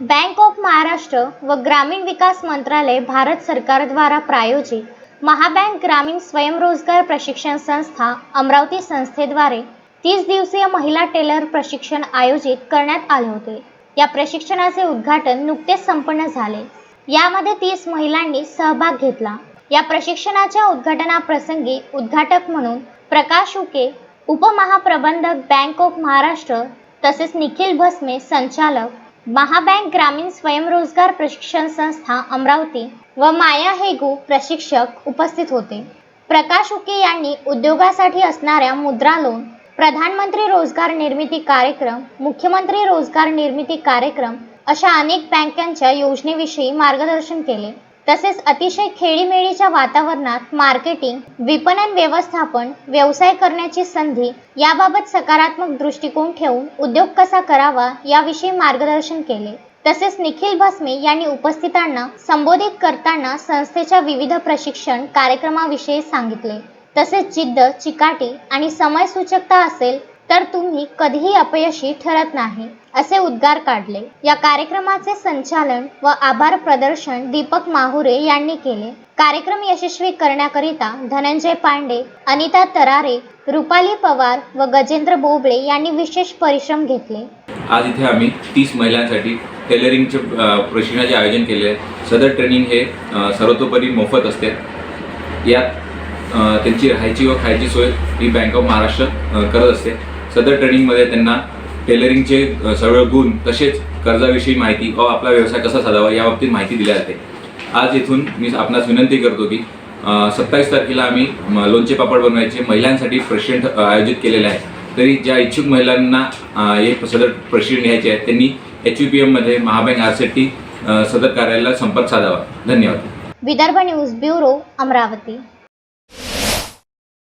Bank of Maharashtra व ग्रामीण विकास मंत्रालय भारत सरकारद्वारा प्रायोजित महाबँक ग्रामीण स्वयंरोजगार प्रशिक्षण संस्था अमरावती संस्थेद्वारे तीस दिवसीय महिला टेलर प्रशिक्षण आयोजित करण्यात आले होते. या प्रशिक्षणाचे उद्घाटन नुकतेच संपन्न झाले. यामध्ये तीस महिलांनी सहभाग घेतला. या प्रशिक्षणाच्या उद्घाटनाप्रसंगी उद्घाटक म्हणून प्रकाश उके उपमहाप्रबंधक बँक ऑफ महाराष्ट्र तसेच निखिल भस्मे संचालक महाबँक ग्रामीण स्वयंरोजगार प्रशिक्षण संस्था अमरावती व माया हेगू प्रशिक्षक उपस्थित होते. प्रकाश उके यांनी उद्योगासाठी असणाऱ्या मुद्रा लोन प्रधानमंत्री रोजगार निर्मिती कार्यक्रम मुख्यमंत्री रोजगार निर्मिती कार्यक्रम अशा अनेक बँकांच्या योजनेविषयी मार्गदर्शन केले. तसेच अतिशय खेळीमेळीच्या वातावरणात मार्केटिंग विपणन व्यवस्थापन व्यवसाय करण्याची संधी याबाबत सकारात्मक दृष्टिकोन ठेवून उद्योग कसा करावा याविषयी मार्गदर्शन केले. तसेच निखिल भस्मे यांनी उपस्थितांना संबोधित करताना संस्थेच्या विविध प्रशिक्षण कार्यक्रमाविषयी सांगितले. तसेच जिद्द चिकाटी आणि समयसूचकता असेल तर तुम्ही कधीही अपयशी ठरत नाही असे उद्गार काढले. या कार्यक्रमाचे संचालन व आभार प्रदर्शन दीपक माहुरे यांनी केले. कार्यक्रम यशस्वी करण्याकरिता धनंजय पांडे अनिता तरारे रुपाली पवार व गजेंद्र बोबळे यांनी विशेष परिश्रम घेतले. आज इथे आम्ही तीस महिलांसाठी टेलरिंगचे प्रशिक्षणाचे आयोजन केले आहे. सदर ट्रेनिंग हे सर्वतोपरी मोफत असते. यात त्यांची राहायची व खायची सोय ही बँक ऑफ महाराष्ट्र करत असते. सदर ट्रेनिंगमध्ये त्यांना टेलरिंगचे अ, सर्व गुण तसेच कर्जाविषयी माहिती व आपला व्यवसाय कसा साधावा याबाबतीत माहिती दिली जाते. आज इथून मी आपणास विनंती करतो की सत्तावीस तारखेला आम्ही लोणचे पापड बनवायचे महिलांसाठी प्रशिक्षण आयोजित केलेले आहे. तरी ज्या इच्छुक महिलांना हे सदर प्रशिक्षण घ्यायचे आहे त्यांनी एच यू पी एममध्ये महाबँक आर सदर कार्यालयाला संपर्क साधावा. धन्यवाद. Vidarbha news bureau Amravati.